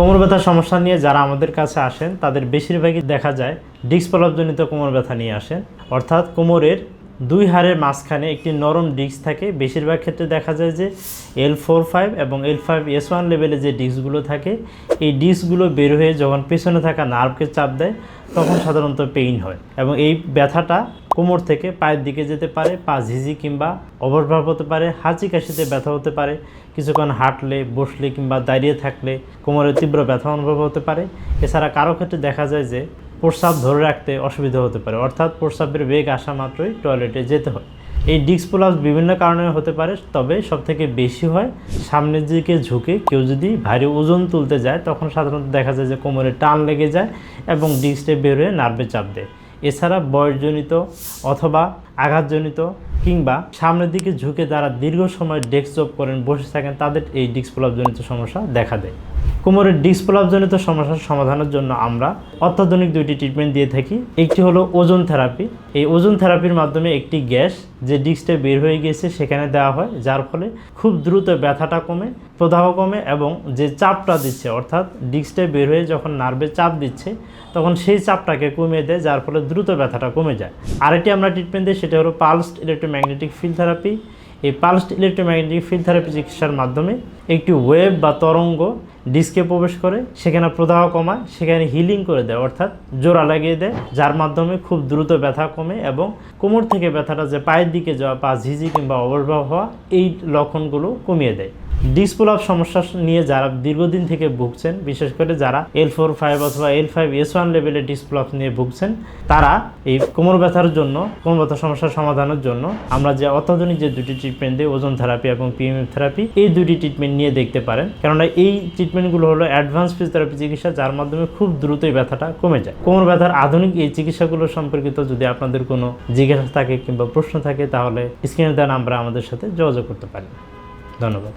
কোমর ব্যথার সমস্যা নিয়ে যারা আমাদের কাছে আসেন, তাদের বেশিরভাগই দেখা যায় ডিস্ক প্রলাপজনিত কোমর ব্যথা নিয়ে আসেন। অর্থাৎ কোমরের দুই হাড়ের মাঝখানে একটি নরম ডিস্ক থাকে। বেশিরভাগ ক্ষেত্রে দেখা যায় যে এল ফোর ফাইভ এবং এল ফাইভ এস ওয়ান লেভেলে যে ডিস্কগুলো থাকে, এই ডিস্কগুলো বের হয়ে যখন পেছনে থাকা নার্ভকে চাপ দেয়, তখন সাধারণত পেইন হয় এবং এই ব্যথাটা কোমর থেকে পায়ের দিকে যেতে পারে, পা ঝিঝি কিংবা ওভারভাব হতে পারে, হাঁচি কাশিতে ব্যথা হতে পারে, কিছুক্ষণ হাঁটলে, বসলে কিংবা দাঁড়িয়ে থাকলে কোমরে তীব্র ব্যথা অনুভব হতে পারে। এছাড়া কারও ক্ষেত্রে দেখা যায় যে প্রস্রাব ধরে রাখতে অসুবিধা হতে পারে, অর্থাৎ প্রস্রাবের বেগ আসা মাত্রই টয়লেটে যেতে হয়। এই ডিস্ক প্রলাপস বিভিন্ন কারণে হতে পারে, তবে সবথেকে বেশি হয় সামনের দিকে ঝুঁকে। কেউ যদি ভারী ওজন তুলতে যায়, তখন সাধারণত দেখা যায় যে কোমরে টান লেগে যায় এবং ডিস্কটে বেরোয় নার্ভে চাপ দেয়। এছাড়া বয়সজনিত অথবা আঘাতজনিত কিংবা সামনের দিকে ঝুঁকে যারা দীর্ঘ সময় ডেস্ক জব করেন, বসে থাকেন, তাদের এই ডিস্ক প্রলাপজনিত সমস্যা দেখা দেয়। কোমরের ডিস্ক প্রলাপজনিত সমস্যার সমাধানের জন্য আমরা অত্যাধুনিক দুইটি ট্রিটমেন্ট দিয়ে থাকি। একটি হলো ওজন থেরাপি এই ওজন থেরাপির মাধ্যমে একটি গ্যাস যে ডিস্কটা বের হয়ে গিয়েছে সেখানে দেওয়া হয়, যার ফলে খুব দ্রুত ব্যথাটা কমে, প্রদাহ কমে এবং যে চাপটা দিচ্ছে, অর্থাৎ ডিস্কটা বের হয়ে যখন নার্ভে চাপ দিচ্ছে, তখন সেই চাপটাকে কমিয়ে দেয়, যার ফলে দ্রুত ব্যথাটা কমে যায়। আরেকটি আমরা ট্রিটমেন্ট দিই, সেটা হলো পালসড ইলেকট্রোম্যাগনেটিক ফিল্ড থেরাপি এই পালসড ইলেকট্রোম্যাগনেটিক ফিল্ড থেরাপি চিকিৎসার মাধ্যমে একটি ওয়েভ বা তরঙ্গ ডিস্কে প্রবেশ করে, সেখানে প্রদাহ কমায়, সেখানে হিলিং করে দেয়, অর্থাৎ জোড়া লাগিয়ে দেয়, যার মাধ্যমে খুব দ্রুত ব্যথা কমে এবং কোমর থেকে ব্যথাটা যে পায়ের দিকে যাওয়া পা ঝিঝি কিংবা অবর্ভাব হওয়া, এই লক্ষণগুলো কমিয়ে দেয়। ডিসপ্লাভ সমস্যা নিয়ে যারা দীর্ঘদিন থেকে ভুগছেন, বিশেষ করে যারা এল ফোর ফাইভ অথবা এল ফাইভ এস ওয়ান লেভেলের ডিসপ্লাভ নিয়ে ভুগছেন, তারা এই কোমর ব্যথার জন্য, কোমর ব্যথা সমস্যার সমাধানের জন্য আমরা যে অত্যাধুনিক যে দুটি ট্রিটমেন্ট দিই ওজন থেরাপি এবং পিএমএফ থেরাপি এই দুটি ট্রিটমেন্ট নিয়ে দেখতে পারেন। কেননা এই ট্রিটমেন্টগুলো হলো অ্যাডভান্স ফিজিওথেরাপি চিকিৎসা, যার মাধ্যমে খুব দ্রুতই ব্যথাটা কমে যায়। কোমর ব্যথার আধুনিক এই চিকিৎসাগুলো সম্পর্কিত যদি আপনাদের কোনো জিজ্ঞাসা থাকে কিংবা প্রশ্ন থাকে, তাহলে স্ক্রিনে দেওয়া নাম্বারে আমাদের সাথে যোগাযোগ করতে পারেন। ধন্যবাদ।